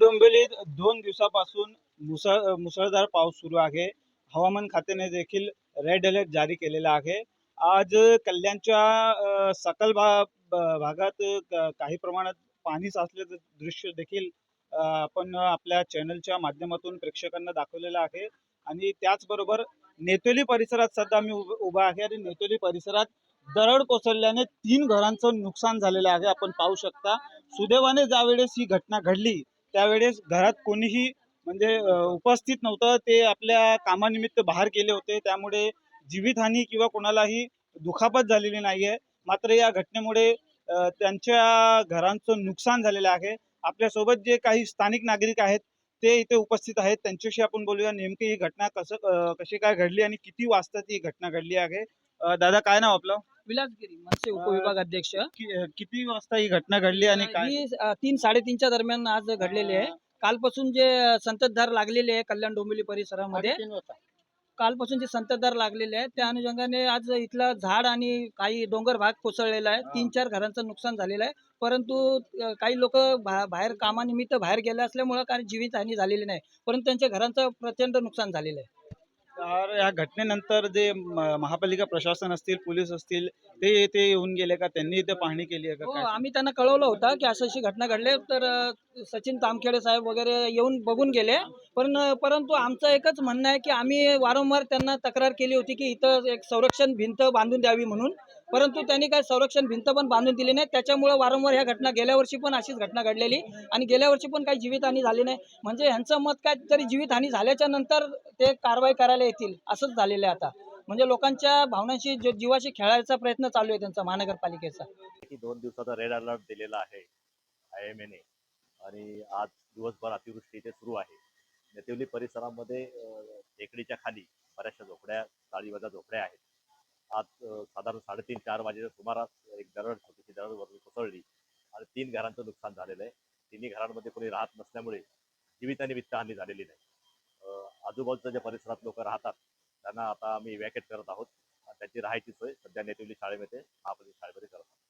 डोंबिवलीत दोन दिवसापासून मुसळ मुसळधार पाऊस सुरू आहे. हवामान खात्याने देखील रेड अलर्ट जारी केलेला आहे. आज कल्याणच्या सकल भा भागात काही प्रमाणात पाणी साचल्याचं दृश्य देखील आपण आपल्या चॅनलच्या माध्यमातून प्रेक्षकांना दाखवलेलं आहे. आणि त्याचबरोबर नेतोली परिसरात सध्या मी उभ- उभा आहे आणि नेतोली परिसरात दरड कोसळल्याने तीन घरांचं नुकसान झालेलं आहे. आपण पाहू शकता सुदैवाने ज्यावेळेस ही घटना घडली त्यावेळेस घरात कोणीही म्हणजे उपस्थित नव्हतं. ते आपल्या कामानिमित्त बाहेर गेले होते. त्यामुळे जीवितहानी किंवा कोणालाही दुखापत झालेली नाही आहे मात्र या घटनेमुळे त्यांच्या घरांचं नुकसान झालेलं आहे. आपल्यासोबत जे काही स्थानिक नागरिक आहेत ते इथे उपस्थित आहेत. त्यांच्याशी आपण बोलूया नेमकी ही घटना कसं कशी काय घडली आणि किती वाजता ती घटना घडली आहे? दादा काय नाव आपलं? विलासगिरी मनसे उपविभाग अध्यक्ष. कि- किती वाजता ही घटना घडली आणि काय? ही अ, तीन साडेतीनच्या दरम्यान आज घडलेली आहे. कालपासून जे संततधार लागलेले आहे कल्याण डोंबिवली परिसरामध्ये कालपासून जे संततधार लागलेले आहे त्या अनुषंगाने आज इथलं झाड आणि काही डोंगर भाग कोसळलेला आहे. तीन चार घरांचं नुकसान झालेलं आहे. परंतु अ, काही लोक बाहेर कामानिमित्त बाहेर गेले असल्यामुळं काही जीवितहानी झालेली नाही. परंतु त्यांच्या घरांचं प्रचंड नुकसान झालेलं आहे. तर या घटनेनंतर जे म- महापालिका प्रशासन असतील पोलीस असतील ते इथे येऊन गेले का? त्यांनी इथे पाहणी केली आहे का? हो काय आम्ही त्यांना कळवलं होतं की अशी अशी घटना घडली तर अ, सचिन तामखेडे साहेब वगैरे येऊन बघून गेले. पण परंतु आमचं एकच म्हणणं आहे की आम्ही वारंवार त्यांना तक्रार केली होती की इथं एक संरक्षण भिंत बांधून द्यावी म्हणून. परंतु त्यांनी काय संरक्षण भिंत पण बांधून दिली नाही. त्याच्यामुळे वारंवार ह्या घटना गेल्या वर्षी पण अशीच घटना घडलेली आणि गेल्या वर्षी पण काही जीवितहानी झाली नाही. म्हणजे ह्यांचं मत काय? तरी जीवितहानी झाल्याच्यानंतर ते कारवाई करायला येतील असंच झालेलं आहे आता. म्हणजे लोकांच्या भावनांशी जीवाशी खेळायचा प्रयत्न चालू आहे त्यांचा महानगरपालिकेचा. दोन दिवसाचा रेड अलर्ट दिलेला आहे आय एम एने आणि आज दिवसभर अतिवृष्टी इथे सुरू आहे. नेतिवली परिसरामध्ये टेकडीच्या खाली बऱ्याचशा झोपड्या चाळीवजा झोपड्या आहेत. आज साधारण साडेतीन चार वाजेच्या सुमारास एक दरड छोटीशी दरड वरून कोसळली आणि तीन घरांचं नुकसान झालेलं आहे. तिन्ही घरांमध्ये कोणी राहत नसल्यामुळे जीवित आणि वित्तहानी झालेली नाही. आजूबाजूच्या ज्या परिसरात लोक राहतात त्यांना आता आम्ही इव्हॅक्युएट करत आहोत. त्याची त्यांची राहायची सोय सध्या नेतिवली शाळेमध्ये महापालिका शाळेमध्ये करत आहोत.